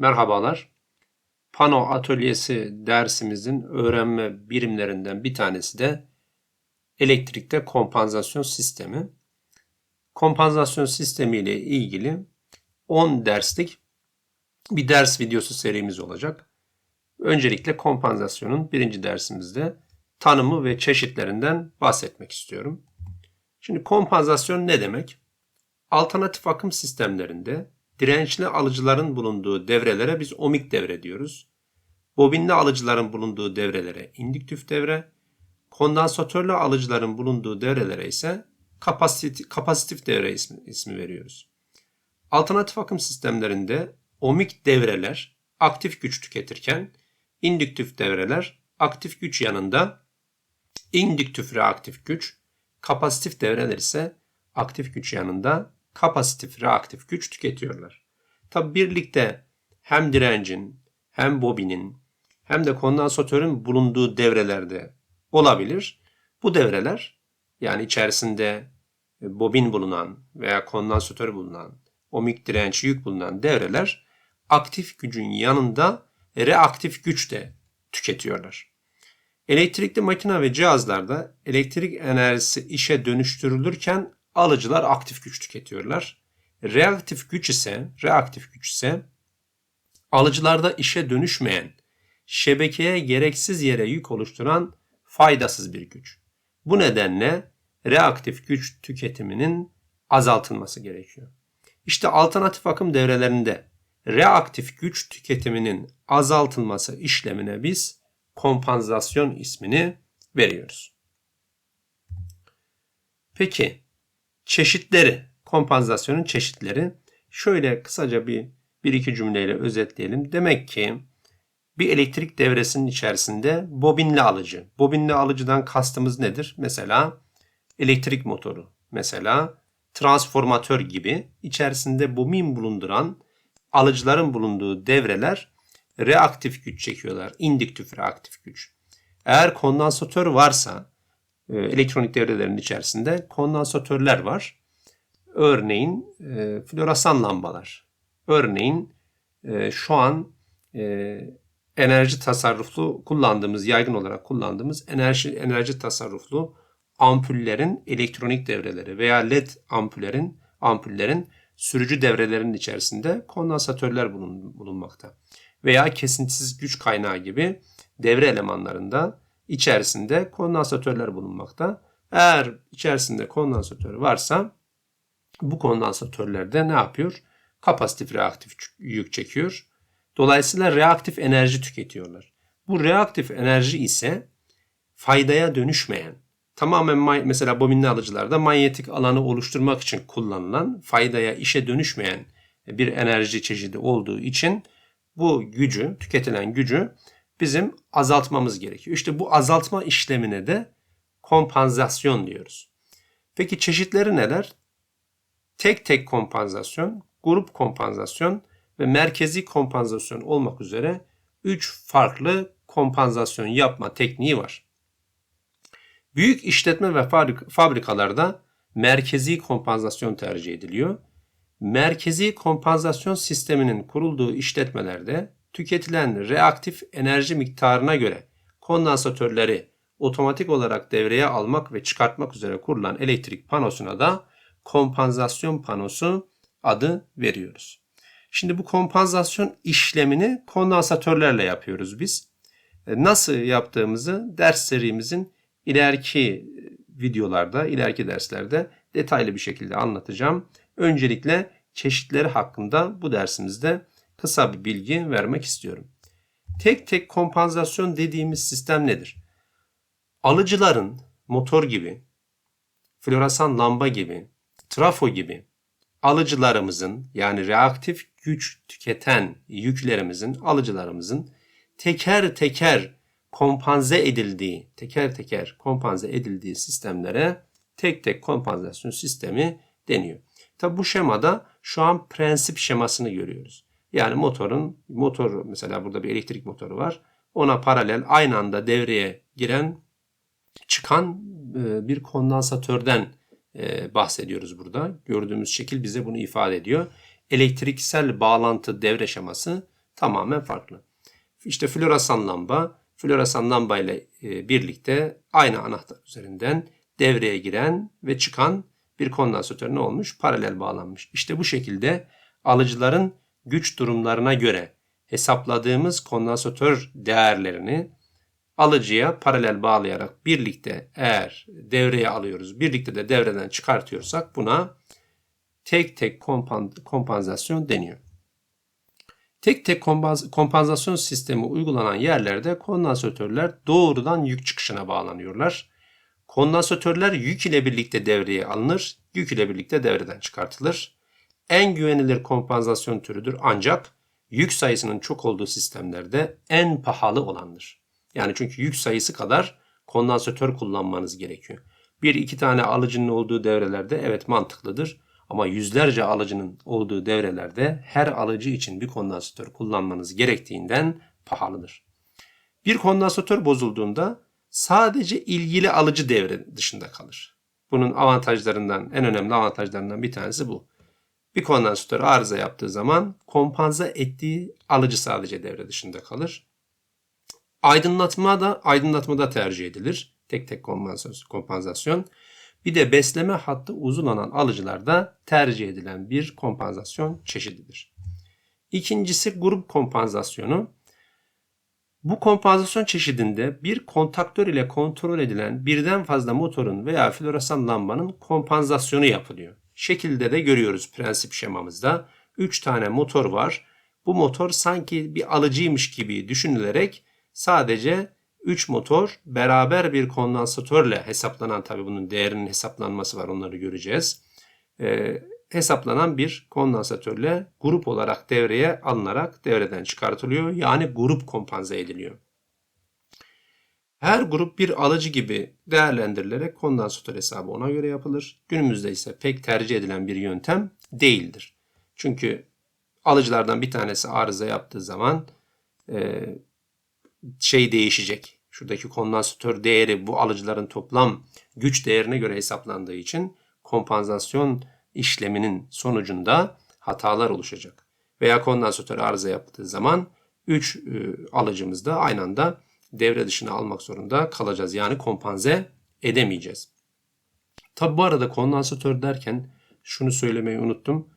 Merhabalar. Pano Atölyesi dersimizin öğrenme birimlerinden bir tanesi de elektrikte kompansasyon sistemi. Kompansasyon sistemi ile ilgili 10 derslik bir ders videosu serimiz olacak. Öncelikle kompansasyonun birinci dersimizde tanımı ve çeşitlerinden bahsetmek istiyorum. Şimdi kompansasyon ne demek? Alternatif akım sistemlerinde dirençli alıcıların bulunduğu devrelere biz ohmik devre diyoruz. Bobinli alıcıların bulunduğu devrelere indüktif devre, kondansatörlü alıcıların bulunduğu devrelere ise kapasitif, devre ismi, ismi veriyoruz. Alternatif akım sistemlerinde ohmik devreler aktif güç tüketirken indüktif devreler aktif güç yanında indüktif reaktif güç, kapasitif devreler ise aktif güç yanında kapasitif reaktif güç tüketiyorlar. Tabi birlikte hem direncin hem bobinin hem de kondansatörün bulunduğu devrelerde olabilir. Bu devreler yani içerisinde e, bobin bulunan veya kondansatör bulunan, omik direnç yük bulunan devreler aktif gücün yanında reaktif güç de tüketiyorlar. Elektrikli makine ve cihazlarda elektrik enerjisi işe dönüştürülürken alıcılar aktif güç tüketiyorlar. Reaktif güç ise, reaktif güç ise alıcılarda işe dönüşmeyen, şebekeye gereksiz yere yük oluşturan faydasız bir güç. Bu nedenle reaktif güç tüketiminin azaltılması gerekiyor. İşte alternatif akım devrelerinde reaktif güç tüketiminin azaltılması işlemine biz kompansasyon ismini veriyoruz. Peki çeşitleri, kompansasyonun çeşitleri şöyle kısaca bir bir iki cümleyle özetleyelim. Demek ki bir elektrik devresinin içerisinde bobinli alıcı. Bobinli alıcıdan kastımız nedir? Mesela elektrik motoru, mesela transformatör gibi içerisinde bobin bulunduran alıcıların bulunduğu devreler reaktif güç çekiyorlar. İndüktif reaktif güç. Eğer kondansatör varsa elektronik devrelerin içerisinde kondansatörler var. Örneğin e, floresan lambalar. Örneğin e, şu an enerji tasarruflu kullandığımız, yaygın olarak kullandığımız enerji enerji tasarruflu ampullerin elektronik devreleri veya led ampullerin ampullerin sürücü devrelerinin içerisinde kondansatörler bulun, bulunmakta. Veya kesintisiz güç kaynağı gibi devre elemanlarında içerisinde kondansatörler bulunmakta. Eğer içerisinde kondansatör varsa bu kondansatörlerde ne yapıyor? Kapasitif reaktif yük çekiyor. Dolayısıyla reaktif enerji tüketiyorlar. Bu reaktif enerji ise faydaya dönüşmeyen, tamamen mesela bobinli alıcılarda manyetik alanı oluşturmak için kullanılan faydaya işe dönüşmeyen bir enerji çeşidi olduğu için bu gücü, tüketilen gücü bizim azaltmamız gerekiyor. İşte bu azaltma işlemine de kompansasyon diyoruz. Peki çeşitleri neler? Tek tek kompansasyon, grup kompansasyon ve merkezi kompansasyon olmak üzere 3 farklı kompansasyon yapma tekniği var. Büyük işletme ve fabrikalarda merkezi kompansasyon tercih ediliyor. Merkezi kompansasyon sisteminin kurulduğu işletmelerde tüketilen reaktif enerji miktarına göre kondansatörleri otomatik olarak devreye almak ve çıkartmak üzere kurulan elektrik panosuna da kompansasyon panosu adı veriyoruz. Şimdi bu kompansasyon işlemini kondansatörlerle yapıyoruz biz. E, nasıl yaptığımızı ders serimizin ileriki videolarda, ileriki derslerde detaylı bir şekilde anlatacağım. Öncelikle çeşitleri hakkında bu dersimizde kısa bir bilgi vermek istiyorum. Tek tek kompansasyon dediğimiz sistem nedir? Alıcıların motor gibi, floresan lamba gibi, trafo gibi alıcılarımızın yani reaktif güç tüketen yüklerimizin, alıcılarımızın teker teker kompanze edildiği, teker teker kompanze edildiği sistemlere tek tek kompansasyon sistemi deniyor. Tabi bu şemada şu an prensip şemasını görüyoruz. Yani motorun, motor mesela burada bir elektrik motoru var. Ona paralel aynı anda devreye giren, çıkan e, bir kondansatörden e, bahsediyoruz burada. Gördüğümüz şekil bize bunu ifade ediyor. Elektriksel bağlantı devre şeması tamamen farklı. İşte floresan lamba, floresan lamba ile e, birlikte aynı anahtar üzerinden devreye giren ve çıkan bir kondansatör ne olmuş? Paralel bağlanmış. İşte bu şekilde alıcıların güç durumlarına göre hesapladığımız kondansatör değerlerini alıcıya paralel bağlayarak birlikte eğer devreye alıyoruz, birlikte de devreden çıkartıyorsak buna tek tek kompan- kompansasyon deniyor. Tek tek kompans- kompansasyon sistemi uygulanan yerlerde kondansatörler doğrudan yük çıkışına bağlanıyorlar. Kondansatörler yük ile birlikte devreye alınır, yük ile birlikte devreden çıkartılır. En güvenilir kompansasyon türüdür ancak yük sayısının çok olduğu sistemlerde en pahalı olandır. Yani çünkü yük sayısı kadar kondansatör kullanmanız gerekiyor. Bir iki tane alıcının olduğu devrelerde evet mantıklıdır. Ama yüzlerce alıcının olduğu devrelerde her alıcı için bir kondansatör kullanmanız gerektiğinden pahalıdır. Bir kondansatör bozulduğunda sadece ilgili alıcı devre dışında kalır. Bunun avantajlarından, en önemli avantajlarından bir tanesi bu. Bir kondansatör arıza yaptığı zaman kompansa ettiği alıcı sadece devre dışında kalır. Aydınlatma da aydınlatmada tercih edilir. Tek tek kompansasyon. Bir de besleme hattı uzunlanan alıcılarda tercih edilen bir kompansasyon çeşididir. İkincisi grup kompansasyonu. Bu kompansasyon çeşidinde bir kontaktör ile kontrol edilen birden fazla motorun veya floresan lambanın kompansasyonu yapılıyor. Şekilde de görüyoruz prensip şemamızda. 3 tane motor var. Bu motor sanki bir alıcıymış gibi düşünülerek sadece 3 motor beraber bir kondansatörle hesaplanan tabi bunun değerinin hesaplanması var onları göreceğiz. Ee, hesaplanan bir kondansatörle grup olarak devreye alınarak devreden çıkartılıyor. Yani grup kompanze ediliyor. Her grup bir alıcı gibi değerlendirilerek kondansatör hesabı ona göre yapılır. Günümüzde ise pek tercih edilen bir yöntem değildir. Çünkü alıcılardan bir tanesi arıza yaptığı zaman e, şey değişecek. Şuradaki kondansatör değeri bu alıcıların toplam güç değerine göre hesaplandığı için kompansasyon işleminin sonucunda hatalar oluşacak. Veya kondansatör arıza yaptığı zaman 3 e, alıcımız da aynı anda devre dışına almak zorunda kalacağız. Yani kompanze edemeyeceğiz. Tabi bu arada kondansatör derken şunu söylemeyi unuttum.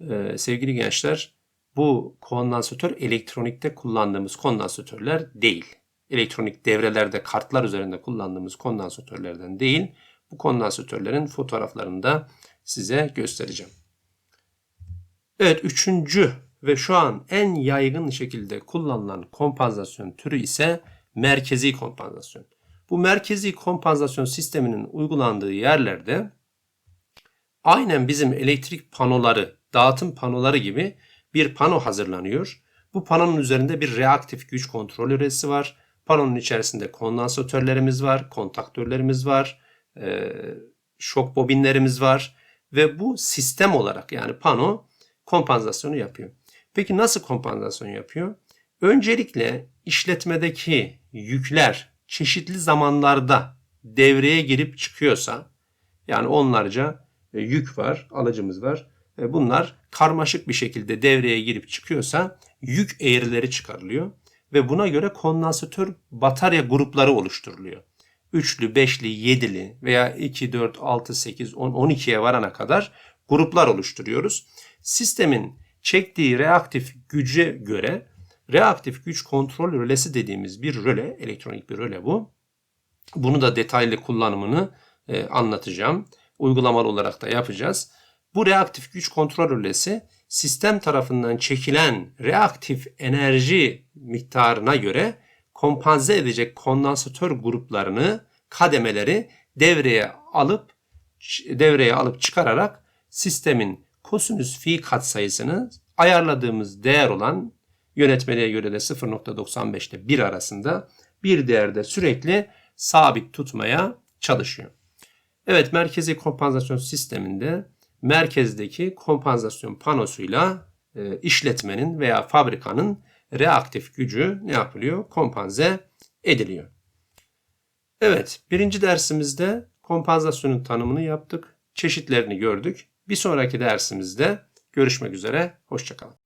Ee, sevgili gençler bu kondansatör elektronikte kullandığımız kondansatörler değil. Elektronik devrelerde kartlar üzerinde kullandığımız kondansatörlerden değil. Bu kondansatörlerin fotoğraflarını da size göstereceğim. Evet üçüncü ve şu an en yaygın şekilde kullanılan kompansasyon türü ise merkezi kompansasyon. Bu merkezi kompansasyon sisteminin uygulandığı yerlerde aynen bizim elektrik panoları, dağıtım panoları gibi bir pano hazırlanıyor. Bu panonun üzerinde bir reaktif güç kontrol üresi var. Panonun içerisinde kondansatörlerimiz var, kontaktörlerimiz var, e, şok bobinlerimiz var ve bu sistem olarak yani pano kompansasyonu yapıyor. Peki nasıl kompansasyon yapıyor? Öncelikle işletmedeki yükler çeşitli zamanlarda devreye girip çıkıyorsa yani onlarca e, yük var, alıcımız var. E, bunlar karmaşık bir şekilde devreye girip çıkıyorsa yük eğrileri çıkarılıyor ve buna göre kondansatör batarya grupları oluşturuluyor. Üçlü, beşli, yedili veya 2, 4, 6, 8, 10, 12'ye varana kadar gruplar oluşturuyoruz. Sistemin çektiği reaktif güce göre reaktif güç kontrol rölesi dediğimiz bir röle, elektronik bir röle bu. Bunu da detaylı kullanımını e, anlatacağım. Uygulamalı olarak da yapacağız. Bu reaktif güç kontrol rölesi sistem tarafından çekilen reaktif enerji miktarına göre kompanze edecek kondansatör gruplarını, kademeleri devreye alıp devreye alıp çıkararak sistemin kosinüs fi katsayısını ayarladığımız değer olan yönetmeliğe göre de 0.95 ile 1 arasında bir değerde sürekli sabit tutmaya çalışıyor. Evet merkezi kompansasyon sisteminde merkezdeki kompansasyon panosuyla e, işletmenin veya fabrikanın reaktif gücü ne yapılıyor? Kompanze ediliyor. Evet birinci dersimizde kompansasyonun tanımını yaptık. Çeşitlerini gördük. Bir sonraki dersimizde görüşmek üzere. Hoşçakalın.